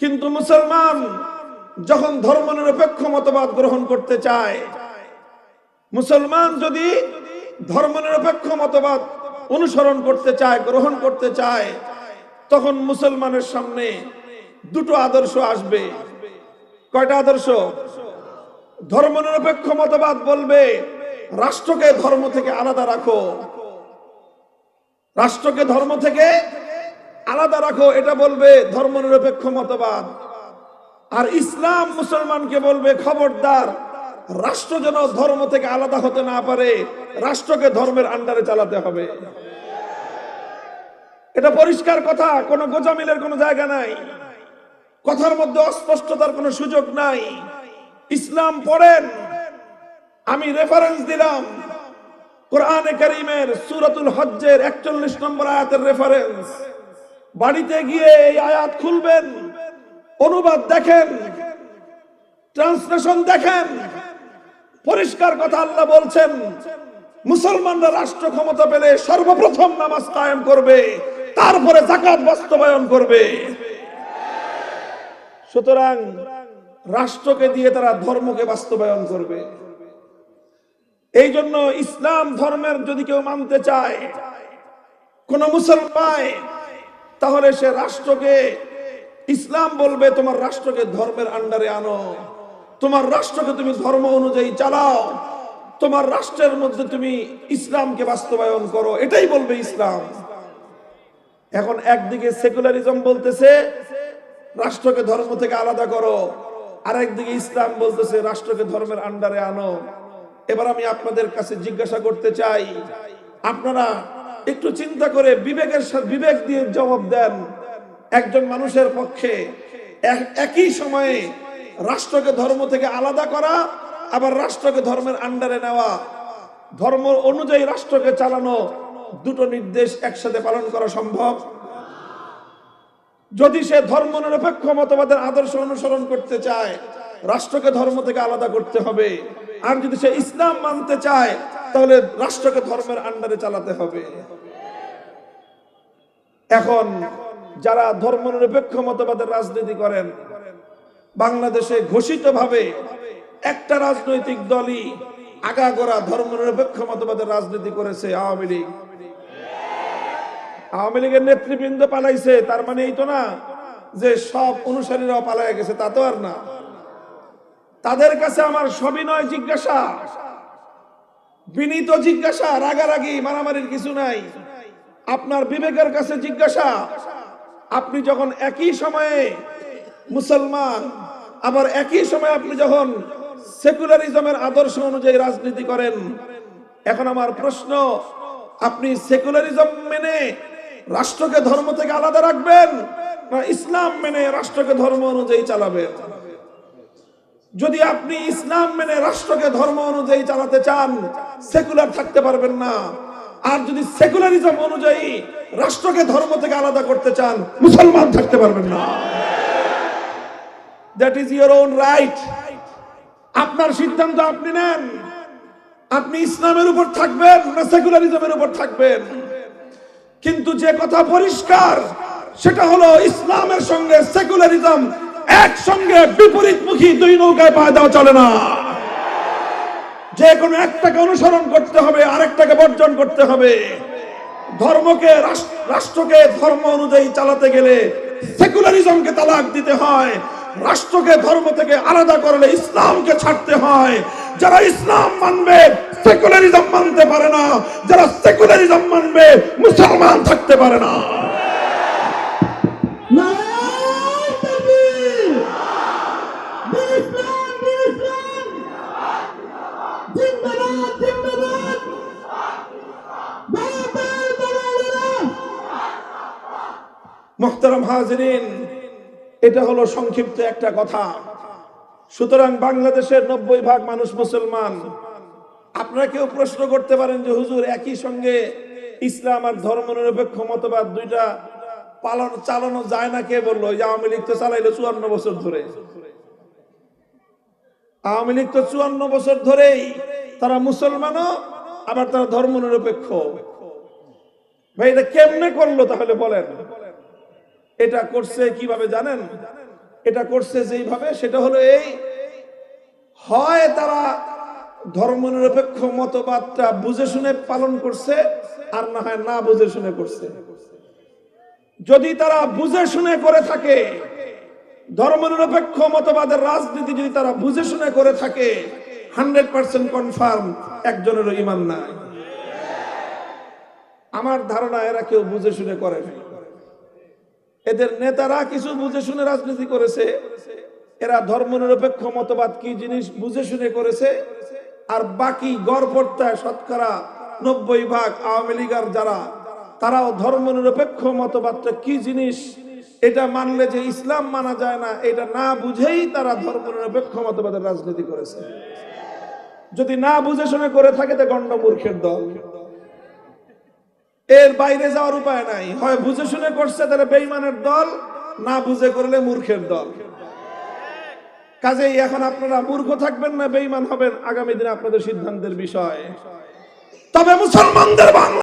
কিন্তু মুসলমান যখন ধর্ম নিরপেক্ষ মতবাদ গ্রহণ করতে চায়, মুসলমান যদি ধর্ম নিরপেক্ষ মতবাদ অনুসরণ করতে চায়, গ্রহণ করতে চায়, তখন মুসলমানের সামনে দুটো আদর্শ আসবে। কয়টা আদর্শ? ধর্ম নিরপেক্ষ মতবাদ বলবে, রাষ্ট্রকে ধর্ম থেকে আলাদা রাখো। রাষ্ট্রকে ধর্ম থেকে আলাদা রাখো, এটা বলবে ধর্ম নিরপেক্ষ মতবাদ। আর ইসলাম মুসলমানকে বলবে খবরদার। রাষ্ট্র যেন ধর্ম থেকে আলাদা হতে না পারে, রাষ্ট্রকে ধর্মের আন্ডারে চালাতে হবে। এটা পরিষ্কার কথা, কোনো গোজামিলের কোনো জায়গা নাই। কথার মধ্যে অস্পষ্টতার কোনো সুযোগ নাই। ইসলাম পড়েন, আমি রেফারেন্স দিলাম। কোরআনে করিমের সুরাতুল হজ্জের একচল্লিশ নম্বর আয়াতের রেফারেন্স বাড়িতে গিয়ে এই আয়াত খুলবেন, অনুবাদ দেখেন, ট্রান্সলেশন দেখেন, পরিষ্কার কথা আল্লাহ বলছেন, মুসলমানরা রাষ্ট্র ক্ষমতা পেলে সর্বপ্রথম নামাজ কায়েম করবে, তারপরে জাকাত বাস্তবায়ন করবে। সুতরাং রাষ্ট্রকে দিয়ে তারা ধর্মকে বাস্তবায়ন করবে। এই জন্য ইসলাম ধর্মের যদি কেউ মানতে চায়, কোন মুসলমান তাহলে সে রাষ্ট্রকে, ইসলাম বলবে, তোমার রাষ্ট্রকে ধর্মের আন্ডারে আনো। তোমার রাষ্ট্রকে তুমি ধর্ম অনুযায়ী চালাও। তোমার রাষ্ট্রের মধ্যে তুমি ইসলামকে বাস্তবায়ন করো। এটাই বলবে ইসলাম। এখন একদিকে সেকুলারিজম বলতেছে, রাষ্ট্রকে ধর্ম থেকে আলাদা করো। আর একদিকে ইসলাম বলতেছে, রাষ্ট্রকে ধর্মের আন্ডারে আনো। এবার আমি আপনাদের কাছে জিজ্ঞাসা করতে চাই, আপনারা একটু চিন্তা করে বিবেকের সাথে বিবেক দিয়ে জবাব দেন। একজন মানুষের পক্ষে এক- একই সময়ে রাষ্ট্রকে ধর্ম থেকে আলাদা করা, আবার রাষ্ট্রকে ধর্মের আন্ডারে নেওয়া। ধর্ম অনুযায়ী রাষ্ট্রকে চালানো দুটো নির্দেশ একসাথে পালন করা সম্ভব। যদি সে ধর্ম নিরপেক্ষ মতবাদের আদর্শ অনুসরণ করতে চায়, রাষ্ট্রকে ধর্ম থেকে আলাদা করতে হবে। আর যদি সে ইসলাম মানতে চায় তাহলে রাষ্ট্রকে ধর্মের আন্ডারে চালাতে হবে। এখন যারা ধর্ম নিরপেক্ষ মতবাদের রাজনীতি করেন, বাংলাদেশে ঘোষিতভাবে একটা রাজনৈতিক দলই আগাগোড়া ধর্ম নিরপেক্ষ মতবাদের রাজনীতি করেছে আওয়ামী লীগ। আওয়ামী লীগের নেতৃবৃন্দ পালাইছে, তার মানে এই তো না যে সব অনুসারীরাও পালায় গেছে, তা তো আর না। তাদের কাছে আমার সবিনয় জিজ্ঞাসা বিনীত জিজ্ঞাসা, রাগারাগি, মারামারির কিছু নাই। আপনার বিবেকের কাছে জিজ্ঞাসা, আপনি যখন একই সময়ে মুসলমান, আবার একই সময়ে আপনি যখন সেকুলারিজমের আদর্শ অনুযায়ী রাজনীতি করেন, এখন আমার প্রশ্ন, আপনি সেকুলারিজম মেনে রাষ্ট্রকে ধর্ম থেকে আলাদা রাখবেন, না ইসলাম মেনে রাষ্ট্রকে ধর্ম অনুযায়ী চালাবেন? যদি আপনি ইসলাম মেনে রাষ্ট্রকে ধর্ম অনুযায়ী চালাতে চান, সেকুলার থাকতে পারবেন না। আর যদি সেকুলারিজম অনুযায়ী রাষ্ট্রকে ধর্ম থেকে আলাদা করতে চান, মুসলমান থাকতে পারবেন না। That is your own right আপনার সিদ্ধান্ত আপনি নেন। আপনি ইসলামের উপর থাকবেন না সেকুলারিজমের উপর থাকবেন। কিন্তু যে কথা পরিষ্কার, সেটা হলো ইসলামের সঙ্গে সেকুলারিজম একসঙ্গে বিপরীতমুখী দুই নৌকায় পা দেওয়া চলে না। যে কোনো একটাকে অনুসরণ করতে হবে, আরেকটাকে বর্জন করতে হবে। ধর্মকে রাষ্ট্রকে ধর্ম অনুযায়ী চালাতে গেলে সেকুলারিজমকে তালাক দিতে হয়। রাষ্ট্রকে ধর্ম থেকে আলাদা করলে ইসলামকে ছাড়তে হয়। যারা ইসলাম মানবে, সেকুলারিজম মানতে পারে না। যারা সেকুলারিজম মানবে, মুসলমান থাকতে পারে না। মোহতারাম হাজরিন, এটা হলো সংক্ষিপ্ত একটা কথা। সুতরাং বাংলাদেশের নব্বই ভাগ মানুষ মুসলমান। আপনারা কেউ প্রশ্ন করতে পারেন যে, হুজুর, একই সঙ্গে ইসলাম আর ধর্ম নিরপেক্ষ মতবাদ দুইটা পালন চালানো যায় না? কে বলল? যে আওয়ামী লীগ তো চালাইলো চুয়ান্ন বছর ধরে। আওয়ামী লীগ তো চুয়ান্ন বছর ধরেই তারা মুসলমানও, আবার তারা ধর্ম নিরপেক্ষ। ভাই, এটা কেমনে করল তাহলে বলেন? এটা করছে কীভাবে জানেন? এটা করছে যেইভাবে, সেটা হলো এই, হয় তারা ধর্মনিরপেক্ষ মতবাদটা বুঝে শুনে পালন করছে, আর না হয় না বুঝে শুনে করছে। যদি তারা বুঝে শুনে করে থাকে, ধর্মনিরপেক্ষ মতবাদের রাজনীতি যদি তারা বুঝে শুনে করে থাকে, হান্ড্রেড পার্সেন্ট কনফার্ম একজনেরও ইমান নাই। আমার ধারণা, এরা কেউ বুঝে শুনে করে নাই। এদের নেতারা কিছু বুঝে শুনে রাজনীতি করেছে। এরা ধর্মনিরপেক্ষ মতবাদ কি জিনিস বুঝে শুনে করেছে। আর বাকি গড়পড়তায় শতকরা নব্বই ভাগ আওয়ামী লীগার যারা, তারাও ধর্মনিরপেক্ষ মতবাদটা কি জিনিস, এটা মানলে যে ইসলাম মানা যায় না, এটা না বুঝেই তারা ধর্মনিরপেক্ষ মতবাদের রাজনীতি করেছে। যদি না বুঝে শুনে করে থাকে, তো গণ্ডমূর্খের দল। এর বাইরে যাওয়ার উপায় নাই। হয় বুঝে শুনে করছে তাহলে বেইমানের দল, না বুঝে করলে মূর্খের দল। কাজেই এখন আপনারা মূর্খ থাকবেন না বেইমান হবেন। আগামী দিনে আপনাদের সিদ্ধান্তের বিষয়। তবে মুসলমানদের বাংলা